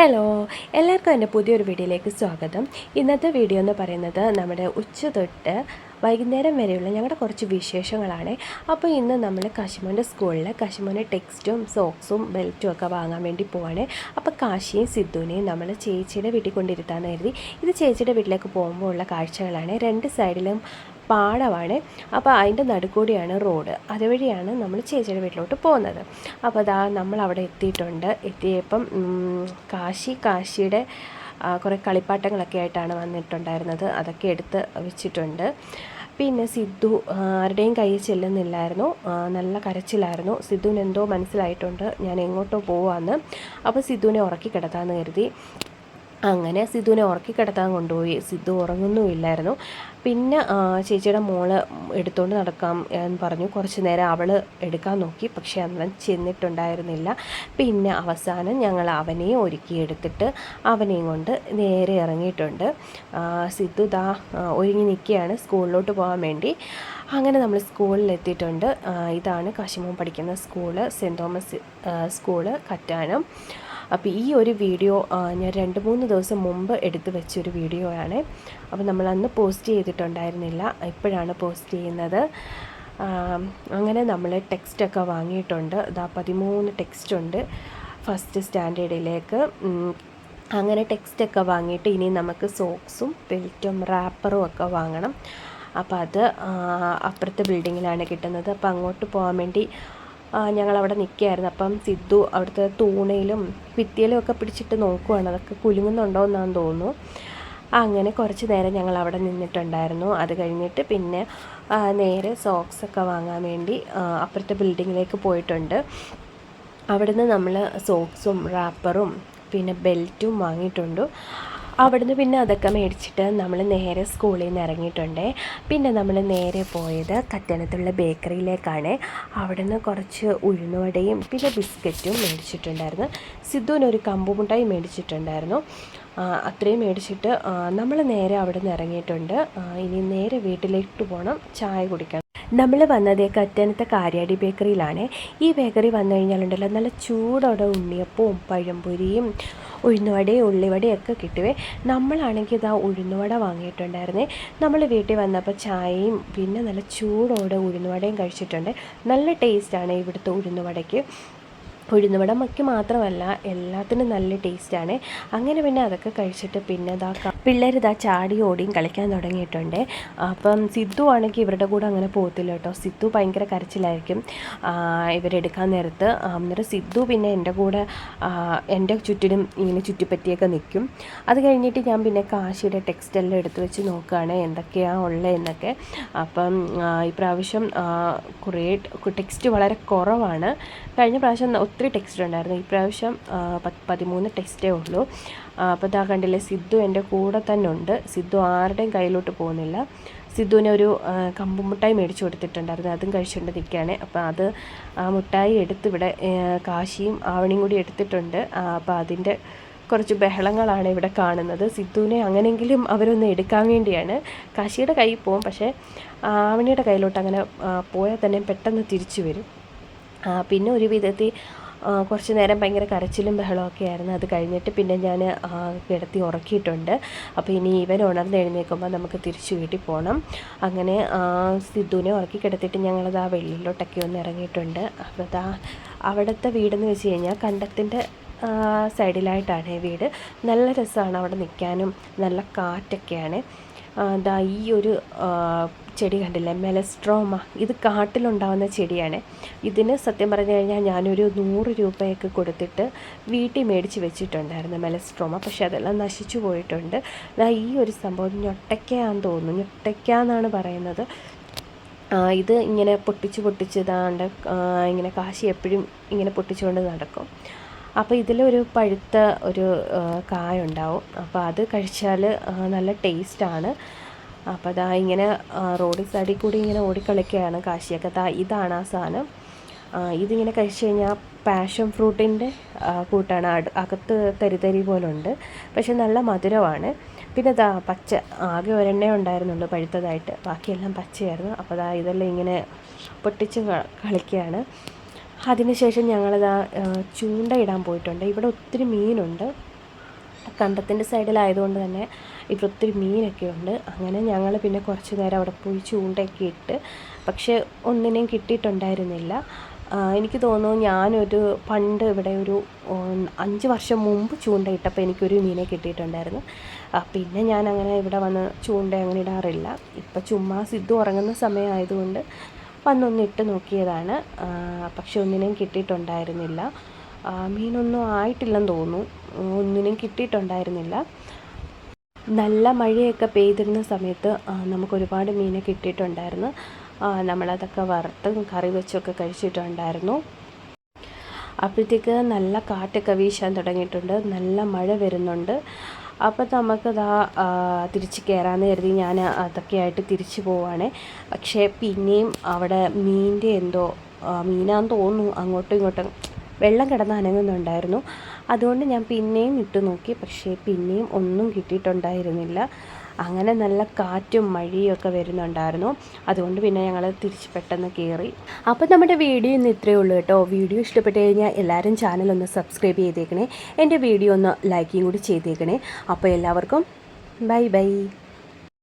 Hello എല്ലാവർക്കും എന്റെ പുതിയൊരു വീഡിയോയിലേക്ക് സ്വാഗതം. ഇന്നത്തെ വീഡിയോ എന്ന് പറയുന്നത് നമ്മുടെ ഉച്ച തൊട്ട് വൈകുന്നേരം വരെയുള്ള ഞങ്ങളുടെ കുറച്ച് വിശേഷങ്ങളാണ്. അപ്പോൾ ഇന്ന് നമ്മൾ കാശിമോന്റെ സ്കൂളിൽ കാശിമോന്റെ ടെക്സ്റ്റും സോക്സും ബെൽറ്റും ഒക്കെ വാങ്ങാൻ വേണ്ടി പോവാണ്. അപ്പോൾ കാശിയും സിദ്ധുവിനെയും നമ്മൾ ചേച്ചിയുടെ വീട്ടിൽ കൊണ്ടിരുത്താമെന്ന് കരുതി. ഇത് ചേച്ചിയുടെ വീട്ടിലേക്ക് പോകുമ്പോൾ ഉള്ള കാഴ്ചകളാണ്. രണ്ട് സൈഡിലും പാടമാണ്. അപ്പോൾ അതിന്റെ നടുക്കൂടിയാണ് റോഡ്. അതുവഴിയാണ് നമ്മൾ ചേച്ചിയുടെ വീട്ടിലോട്ട് പോകുന്നത്. അപ്പോൾ അതാ നമ്മൾ അവിടെ എത്തിയിട്ടുണ്ട്. എത്തിയപ്പം കാശി കാശിയുടെ കുറേ കളിപ്പാട്ടങ്ങളൊക്കെ ആയിട്ടാണ് വന്നിട്ടുണ്ടായിരുന്നത്. അതൊക്കെ എടുത്ത് വെച്ചിട്ടുണ്ട്. പിന്നെ സിദ്ധു ആരുടെയും കയ്യിൽ ചെല്ലുന്നില്ലായിരുന്നു. നല്ല കരച്ചിലായിരുന്നു. സിദ്ധുവിന് എന്തോ മനസ്സിലായിട്ടുണ്ട്. ഞാൻ എങ്ങോട്ടോ പോവാന്ന്. അപ്പോൾ സിദ്ധുവിനെ ഉറക്കി കിടത്താമെന്ന് കരുതി. അങ്ങനെ സിദ്ധുവിനെ ഉറക്കി കിടത്താൻ കൊണ്ടുപോയി. സിദ്ധു ഉറങ്ങുന്നുമില്ലായിരുന്നു. പിന്നെ ചേച്ചിയുടെ മോൾ എടുത്തുകൊണ്ട് നടക്കാം എന്ന് പറഞ്ഞു. കുറച്ച് നേരം അവൾ എടുക്കാൻ നോക്കി. പക്ഷേ അന്നേരം ചെന്നിട്ടുണ്ടായിരുന്നില്ല. പിന്നെ അവസാനം ഞങ്ങൾ അവനെയും ഒരുക്കി എടുത്തിട്ട് അവനെയും കൊണ്ട് നേരെ ഇറങ്ങിയിട്ടുണ്ട്. സിദ്ധു ദാ ഒരുങ്ങി നിൽക്കുകയാണ് സ്കൂളിലോട്ട് പോകാൻ വേണ്ടി. അങ്ങനെ നമ്മൾ സ്കൂളിലെത്തിയിട്ടുണ്ട്. ഇതാണ് കാശിമോൻ പഠിക്കുന്ന school saint Thomas school Kattanam. അപ്പോൾ ഈ ഒരു വീഡിയോ ഞാൻ രണ്ട് മൂന്ന് ദിവസം മുമ്പ് എടുത്ത് വെച്ചൊരു വീഡിയോ ആണ്. അപ്പോൾ നമ്മൾ അന്ന് പോസ്റ്റ് ചെയ്തിട്ടുണ്ടായിരുന്നില്ല. ഇപ്പോഴാണ് പോസ്റ്റ് ചെയ്യുന്നത്. അങ്ങനെ നമ്മൾ ടെക്സ്റ്റൊക്കെ വാങ്ങിയിട്ടുണ്ട്. ഇതാ പതിമൂന്ന് ടെക്സ്റ്റ് ഉണ്ട് ഫസ്റ്റ് സ്റ്റാൻഡേർഡിലേക്ക് അങ്ങനെ ടെക്സ്റ്റൊക്കെ വാങ്ങിയിട്ട് ഇനി നമുക്ക് സോക്സും ബെൽറ്റും റാപ്പറും ഒക്കെ വാങ്ങണം. അപ്പോൾ അത് അപ്പുറത്തെ ബിൽഡിങ്ങിലാണ് കിട്ടുന്നത്. അപ്പോൾ അങ്ങോട്ട് പോകാൻ വേണ്ടി ഞങ്ങളവിടെ നിൽക്കുകയായിരുന്നു. അപ്പം സിദ്ധു അവിടുത്തെ തൂണയിലും ഭിത്തിയിലും ഒക്കെ പിടിച്ചിട്ട് നോക്കുവാണ്. അതൊക്കെ കുലുങ്ങുന്നുണ്ടോ എന്നാന്ന് തോന്നുന്നു. അങ്ങനെ കുറച്ച് നേരം ഞങ്ങൾ അവിടെ നിന്നിട്ടുണ്ടായിരുന്നു. അത് കഴിഞ്ഞിട്ട് പിന്നെ നേരെ സോക്സ് ഒക്കെ വാങ്ങാൻ വേണ്ടി അപ്പുറത്തെ ബിൽഡിങ്ങിലേക്ക് പോയിട്ടുണ്ട്. അവിടുന്ന് നമ്മൾ സോക്സും റാപ്പറും പിന്നെ ബെൽറ്റും വാങ്ങിയിട്ടുണ്ട്. അവിടുന്ന് പിന്നെ അതൊക്കെ മേടിച്ചിട്ട് നമ്മൾ നേരെ സ്കൂളിൽ നിന്ന് ഇറങ്ങിയിട്ടുണ്ട്. പിന്നെ നമ്മൾ നേരെ പോയത് കറ്റനത്തുള്ള ബേക്കറിയിലേക്കാണ്. അവിടുന്ന് കുറച്ച് ഉഴുന്നുവടയും പിന്നെ ബിസ്ക്കറ്റും മേടിച്ചിട്ടുണ്ടായിരുന്നു. സിദ്ധുവിനൊരു കമ്പുമുട്ടായി മേടിച്ചിട്ടുണ്ടായിരുന്നു. അത്രയും മേടിച്ചിട്ട് നമ്മൾ നേരെ അവിടെ നിന്ന് ഇറങ്ങിയിട്ടുണ്ട് ഇനി നേരെ വീട്ടിലേക്ക് പോകണം ചായ കുടിക്കണം. നമ്മൾ വന്നത് കറ്റാനത്തെ കാര്യാടി ബേക്കറിയിലാണ്. ഈ ബേക്കറി വന്നു കഴിഞ്ഞാലുണ്ടല്ലോ നല്ല ചൂടോടെ ഉണ്ണിയപ്പവും പഴംപൊരിയും ഉഴുന്നുവടയും ഉള്ളിവടയും ഒക്കെ കിട്ടുവേ. നമ്മളാണെങ്കിൽ ഇതാ ഉഴുന്നുവട വാങ്ങിയിട്ടുണ്ടായിരുന്നേ. നമ്മൾ വീട്ടിൽ വന്നപ്പോൾ ചായയും പിന്നെ നല്ല ചൂടോടെ ഉഴുന്നുവടയും കഴിച്ചിട്ടുണ്ട്. നല്ല ടേസ്റ്റാണ് ഇവിടുത്തെ ഉഴുന്നുവടയ്ക്ക്. ഉഴുന്നുവട മക്കി മാത്രമല്ല എല്ലാത്തിനും നല്ല ടേസ്റ്റാണ്. അങ്ങനെ പിന്നെ അതൊക്കെ കഴിച്ചിട്ട് പിന്നെ ഇതാ പിള്ളേർ ഇതാ ചാടി ഓടിയും കളിക്കാൻ തുടങ്ങിയിട്ടുണ്ട്. അപ്പം സിദ്ധു ആണെങ്കിൽ ഇവരുടെ കൂടെ അങ്ങനെ പോകത്തില്ല കേട്ടോ. സിദ്ധു ഭയങ്കര കരച്ചിലായിരിക്കും. ഇവരെടുക്കാൻ നേരത്ത്. അന്നേരം സിദ്ധു പിന്നെ എന്റെ കൂടെ എന്റെ ചുറ്റിനും ഇങ്ങനെ ചുറ്റിപ്പറ്റിയൊക്കെ നിൽക്കും. അത് കഴിഞ്ഞിട്ട് ഞാൻ പിന്നെ കാശിയുടെ ടെക്സ്റ്റെല്ലാം എടുത്ത് വെച്ച് നോക്കുകയാണ്. എന്തൊക്കെയാണ് ഉള്ളത് എന്നൊക്കെ. അപ്പം ഇപ്രാവശ്യം കുറേ ടെക്സ്റ്റ് വളരെ കുറവാണ്. കഴിഞ്ഞ പ്രാവശ്യം ഒത്തിരി ടെക്സ്റ്റ് ഉണ്ടായിരുന്നു ഈ പ്രാവശ്യം പത്ത് പതിമൂന്ന് ടെക്സ്റ്റേ ഉള്ളൂ. അപ്പോൾ ഇതാ കണ്ടില്ലേ സിദ്ധു എന്റെ കൂടെ തന്നെ ഉണ്ട്. സിദ്ധു ആരുടെയും കയ്യിലോട്ട് പോകുന്നില്ല. സിദ്ധുവിന് ഒരു കമ്പ് മുട്ടായി മേടിച്ചു കൊടുത്തിട്ടുണ്ടായിരുന്നു. അതും കഴിച്ചുകൊണ്ട് നിൽക്കുകയാണ് അപ്പോൾ അത് ആ മുട്ടായി എടുത്ത് ഇവിടെ കാശിയും ആവണിയും കൂടി എടുത്തിട്ടുണ്ട്. അപ്പോൾ അതിന്റെ കുറച്ച് ബഹളങ്ങളാണ് ഇവിടെ കാണുന്നത്. സിദ്ധുവിനെ അങ്ങനെയെങ്കിലും അവരൊന്ന് എടുക്കാൻ വേണ്ടിയാണ്. കാശിയുടെ കയ്യിൽ പോകും പക്ഷേ ആവണിയുടെ കയ്യിലോട്ട് അങ്ങനെ പോയാൽ തന്നെ പെട്ടെന്ന് തിരിച്ചു വരും. പിന്നെ ഒരു വിധത്തിൽ കുറച്ച് നേരം ഭയങ്കര കരച്ചിലും ബഹളമൊക്കെ ആയിരുന്നു. അത് കഴിഞ്ഞിട്ട് പിന്നെ ഞാൻ കിടത്തി ഉറക്കിയിട്ടുണ്ട്. അപ്പോൾ ഇനി ഇവൻ ഉണർന്ന് എഴുന്നേൽക്കുമ്പോൾ നമുക്ക് തിരിച്ച് വീട്ടിൽ പോകണം അങ്ങനെ സിദ്ധുവിനെ ഉറക്കി കിടത്തിയിട്ട് ഞങ്ങളത് ആ വെള്ളിലോട്ടൊക്കെ ഒന്ന് ഇറങ്ങിയിട്ടുണ്ട്. അപ്പോൾ അതാ അവിടുത്തെ വീടെന്ന് വെച്ച് കഴിഞ്ഞാൽ കണ്ടത്തിന്റെ സൈഡിലായിട്ടാണ് വീട്. നല്ല രസമാണ് അവിടെ നിൽക്കാനും. നല്ല കാറ്റൊക്കെയാണ്. ദാ ഈ ഒരു ചെടി കണ്ടില്ലേ? മെലസ്ട്രോമ ഇത് കാട്ടിലുണ്ടാവുന്ന ചെടിയാണ്. ഇതിന് സത്യം പറഞ്ഞു കഴിഞ്ഞാൽ ഞാനൊരു നൂറ് രൂപയൊക്കെ കൊടുത്തിട്ട് വീട്ടിൽ മേടിച്ച് വെച്ചിട്ടുണ്ടായിരുന്നു മെലസ്ട്രോമ പക്ഷേ അതെല്ലാം നശിച്ചു പോയിട്ടുണ്ട്. ദാ ഈ ഒരു സംഭവം ഞൊട്ടയ്ക്കാന്ന് തോന്നുന്നു. ഞൊട്ടയ്ക്കാന്നാണ് പറയുന്നത്. ഇത് ഇങ്ങനെ പൊട്ടിച്ച് പൊട്ടിച്ച് ഇതാണ്ട് ഇങ്ങനെ കാശി എപ്പോഴും ഇങ്ങനെ പൊട്ടിച്ചുകൊണ്ട് നടക്കും. അപ്പോൾ ഇതിലൊരു പഴുത്ത ഒരു കായ ഉണ്ടാവും അപ്പോൾ അത് കഴിച്ചാൽ നല്ല ടേസ്റ്റാണ്. അപ്പോൾ അതാ ഇങ്ങനെ റോഡിൽ റോഡ് സൈഡിൽ കൂടി ഇങ്ങനെ ഓടിക്കളിക്കുകയാണ് കാശിയൊക്കെ. താ ഇതാണ് ആ സാധനം. ഇതിങ്ങനെ കഴിച്ച് കഴിഞ്ഞാൽ പാഷൻ ഫ്രൂട്ടിന്റെ കൂട്ടാണ്. അകത്ത് തരിതരി പോലെ ഉണ്ട് പക്ഷെ നല്ല മധുരമാണ്. പിന്നെ ഇതാ പച്ച ആകെ ഒരെണ്ണേ ഉണ്ടായിരുന്നുള്ളൂ പഴുത്തതായിട്ട്. ബാക്കിയെല്ലാം പച്ചയായിരുന്നു. അപ്പോൾ അതാ ഇതെല്ലാം ഇങ്ങനെ പൊട്ടിച്ച് കളിക്കുകയാണ്. അതിനുശേഷം ഞങ്ങളിതാ ചൂണ്ട ഇടാൻ പോയിട്ടുണ്ട്. ഇവിടെ ഒത്തിരി മീനുണ്ട്. കണ്ടത്തിന്റെ സൈഡിലായതുകൊണ്ട് തന്നെ ഇവിടെ ഒത്തിരി മീനൊക്കെ ഉണ്ട്. അങ്ങനെ ഞങ്ങൾ പിന്നെ കുറച്ച് നേരം അവിടെ പോയി ചൂണ്ടയൊക്കെ ഇട്ട് പക്ഷേ ഒന്നിനെയും കിട്ടിയിട്ടുണ്ടായിരുന്നില്ല. എനിക്ക് തോന്നുന്നു ഞാനൊരു പണ്ട് ഇവിടെ ഒരു അഞ്ച് വർഷം മുമ്പ് ചൂണ്ടയിട്ടപ്പോൾ എനിക്കൊരു മീനെ കിട്ടിയിട്ടുണ്ടായിരുന്നു. പിന്നെ ഞാൻ അങ്ങനെ ഇവിടെ വന്ന് ചൂണ്ട അങ്ങനെ ഇടാറില്ല. ഇപ്പം ചുമ്മാ സിദ്ധു ഉറങ്ങുന്ന സമയമായതുകൊണ്ട് വന്നൊന്ന് ഇട്ട് നോക്കിയതാണ്. പക്ഷെ ഒന്നിനെയും കിട്ടിയിട്ടുണ്ടായിരുന്നില്ല. മീനൊന്നും ആയിട്ടില്ലെന്ന് തോന്നുന്നു. ഒന്നിനും കിട്ടിയിട്ടുണ്ടായിരുന്നില്ല. നല്ല മഴയൊക്കെ പെയ്തിരുന്ന സമയത്ത് നമുക്ക് ഒരുപാട് മീനെ കിട്ടിയിട്ടുണ്ടായിരുന്നു. നമ്മളതൊക്കെ വറുത്തും കറി വെച്ചൊക്കെ കഴിച്ചിട്ടുണ്ടായിരുന്നു. അപ്പോഴത്തേക്ക് നല്ല കാറ്റൊക്കെ വീശാൻ തുടങ്ങിയിട്ടുണ്ട്. നല്ല മഴ വരുന്നുണ്ട്. അപ്പോൾ നമുക്കതാ തിരിച്ച് കയറാമെന്ന് കരുതി ഞാൻ അതൊക്കെ ആയിട്ട് തിരിച്ച് പോവാണ്. പക്ഷേ പിന്നെയും അവിടെ മീനിന്റെ എന്തോ മീനാന്ന് തോന്നുന്നു അങ്ങോട്ടും ഇങ്ങോട്ടും വെള്ളം കിടന്ന് അനങ്ങുന്നുണ്ടായിരുന്നു. അതുകൊണ്ട് ഞാൻ പിന്നെയും ഇട്ട് നോക്കി പക്ഷേ പിന്നെയും ഒന്നും കിട്ടിയിട്ടുണ്ടായിരുന്നില്ല. അങ്ങനെ നല്ല കാറ്റും മഴയും ഒക്കെ വരുന്നുണ്ടായിരുന്നു. അതുകൊണ്ട് പിന്നെ ഞങ്ങൾ തിരിച്ച് പെട്ടെന്ന് കയറി അപ്പോൾ നമ്മുടെ വീഡിയോ ഇന്ന് ഇത്രയേ ഉള്ളൂ കേട്ടോ. വീഡിയോ ഇഷ്ടപ്പെട്ട് കഴിഞ്ഞാൽ എല്ലാവരും ചാനൽ ഒന്ന് സബ്സ്ക്രൈബ് ചെയ്തേക്കണേ. എന്റെ വീഡിയോ ഒന്ന് ലൈക്കും കൂടി ചെയ്തേക്കണേ. അപ്പോൾ എല്ലാവർക്കും ബൈ ബൈ